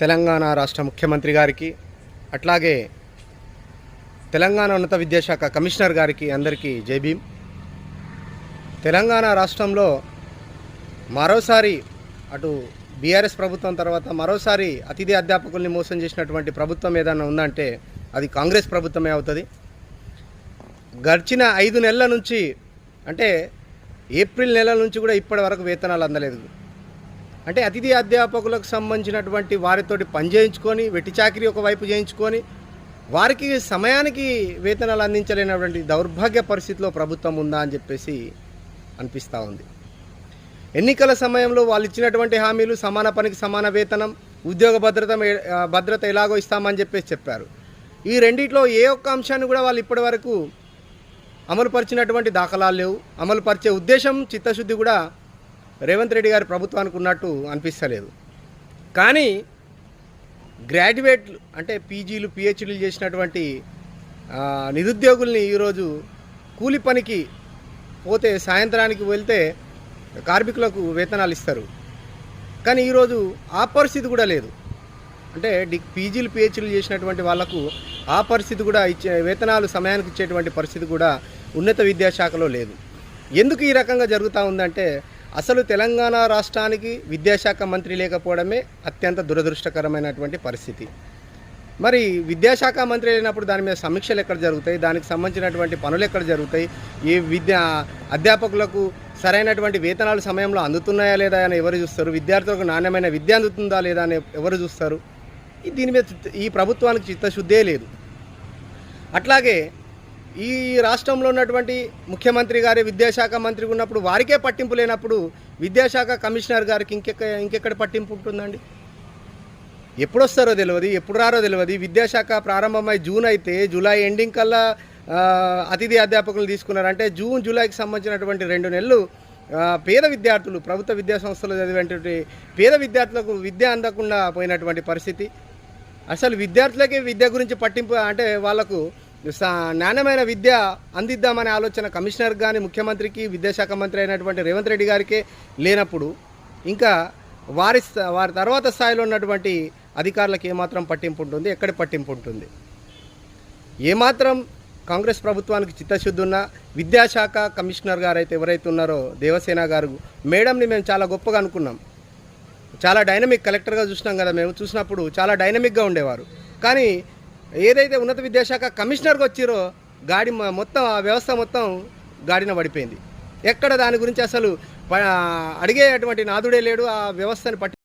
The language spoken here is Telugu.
తెలంగాణ రాష్ట్ర ముఖ్యమంత్రి గారికి అట్లాగే తెలంగాణ ఉన్నత విద్యాశాఖ కమిషనర్ గారికి అందరికీ జై తెలంగాణ రాష్ట్రంలో మరోసారి అటు బీఆర్ఎస్ ప్రభుత్వం తర్వాత మరోసారి అతిథి అధ్యాపకుల్ని మోసం చేసినటువంటి ప్రభుత్వం ఏదైనా ఉందంటే అది కాంగ్రెస్ ప్రభుత్వమే అవుతుంది. గడిచిన ఐదు నెలల నుంచి అంటే ఏప్రిల్ నెల నుంచి కూడా ఇప్పటి వరకు వేతనాలు అందలేదు. అంటే అతిథి అధ్యాపకులకు సంబంధించినటువంటి వారితోటి పని చేయించుకొని వెట్టి చాకరీ ఒకవైపు చేయించుకొని వారికి సమయానికి వేతనాలు అందించలేనటువంటి దౌర్భాగ్య పరిస్థితిలో ప్రభుత్వం ఉందా అని చెప్పేసి అనిపిస్తూ ఉంది. ఎన్నికల సమయంలో వాళ్ళు ఇచ్చినటువంటి హామీలు సమాన పనికి సమాన వేతనం ఉద్యోగ భద్రత భద్రత ఎలాగో ఇస్తామని చెప్పేసి చెప్పారు. ఈ రెండిట్లో ఏ ఒక్క అంశాన్ని కూడా వాళ్ళు ఇప్పటివరకు అమలుపరిచినటువంటి దాఖలాలు లేవు. అమలుపరిచే ఉద్దేశం చిత్తశుద్ధి కూడా రేవంత్ రెడ్డి గారి ప్రభుత్వానికి ఉన్నట్టు అనిపిస్తలేదు. కానీ గ్రాడ్యుయేట్లు అంటే పీజీలు పిహెచ్డీలు చేసినటువంటి నిరుద్యోగుల్ని ఈరోజు కూలి పనికి పోతే సాయంత్రానికి వెళ్తే కార్మికులకు వేతనాలు ఇస్తారు. కానీ ఈరోజు ఆ పరిస్థితి కూడా లేదు. అంటే డి పీజీలు పిహెచ్డీలు చేసినటువంటి వాళ్ళకు ఆ పరిస్థితి కూడా ఇచ్చే వేతనాలు సమయానికి ఇచ్చేటువంటి పరిస్థితి కూడా ఉన్నత విద్యాశాఖలో లేదు. ఎందుకు ఈ రకంగా జరుగుతూ ఉందంటే అసలు తెలంగాణ రాష్ట్రానికి విద్యాశాఖ మంత్రి లేకపోవడమే అత్యంత దురదృష్టకరమైనటువంటి పరిస్థితి. మరి విద్యాశాఖ మంత్రి లేనప్పుడు దాని మీద సమీక్షలు ఎక్కడ జరుగుతాయి? దానికి సంబంధించినటువంటి పనులు ఎక్కడ జరుగుతాయి? ఈ విద్యా అధ్యాపకులకు సరైనటువంటి వేతనాలు సమయంలో అందుతున్నాయా లేదా అని ఎవరు చూస్తారు? విద్యార్థులకు నాణ్యమైన విద్య అందుతుందా లేదా అని ఎవరు చూస్తారు? దీని మీద ఈ ప్రభుత్వానికి చిత్తశుద్ధే లేదు. అట్లాగే ఈ రాష్ట్రంలో ఉన్నటువంటి ముఖ్యమంత్రి గారి విద్యాశాఖ మంత్రి ఉన్నప్పుడు వారికే పట్టింపు లేనప్పుడు విద్యాశాఖ కమిషనర్ గారికి ఇంకెక్క ఇంకెక్కడ పట్టింపు ఉంటుందండి? ఎప్పుడు వస్తారో తెలియదు ఎప్పుడు రారో తెలియదు విద్యాశాఖ ప్రారంభమై జూన్ అయితే జూలై ఎండింగ్ కల్లా అతిథి అధ్యాపకులు తీసుకున్నారంటే జూన్ జూలైకి సంబంధించినటువంటి రెండు నెలలు పేద విద్యార్థులు ప్రభుత్వ విద్యా సంస్థలు చదివేటువంటి పేద విద్యార్థులకు విద్య అందకుండా పోయినటువంటి పరిస్థితి. అసలు విద్యార్థులకే విద్య గురించి పట్టింపు అంటే వాళ్ళకు నాణ్యమైన విద్య అందిద్దామనే ఆలోచన కమిషనర్ కానీ ముఖ్యమంత్రికి విద్యాశాఖ మంత్రి అయినటువంటి రేవంత్ రెడ్డి గారికే లేనప్పుడు ఇంకా వారి వారి తర్వాత స్థాయిలో ఉన్నటువంటి అధికారులకు ఏమాత్రం పట్టింపు ఉంటుంది? ఎక్కడ పట్టింపు ఉంటుంది? ఏమాత్రం కాంగ్రెస్ ప్రభుత్వానికి చిత్తశుద్ధి ఉన్న విద్యాశాఖ కమిషనర్ గారు అయితే ఎవరైతే ఉన్నారో దేవసేన గారు మేడంని మేము చాలా గొప్పగా అనుకున్నాం. చాలా డైనమిక్ కలెక్టర్గా చూసినాం కదా మేము చూసినప్పుడు చాలా డైనమిక్గా ఉండేవారు. కానీ ఏదైతే ఉన్నత విద్యాశాఖ కమిషనర్గా వచ్చిరో గాడి మొత్తం ఆ వ్యవస్థ మొత్తం గాడిన పడిపోయింది. ఎక్కడ దాని గురించి అసలు అడిగేటువంటి నాదుడే లేడు ఆ వ్యవస్థని పట్టి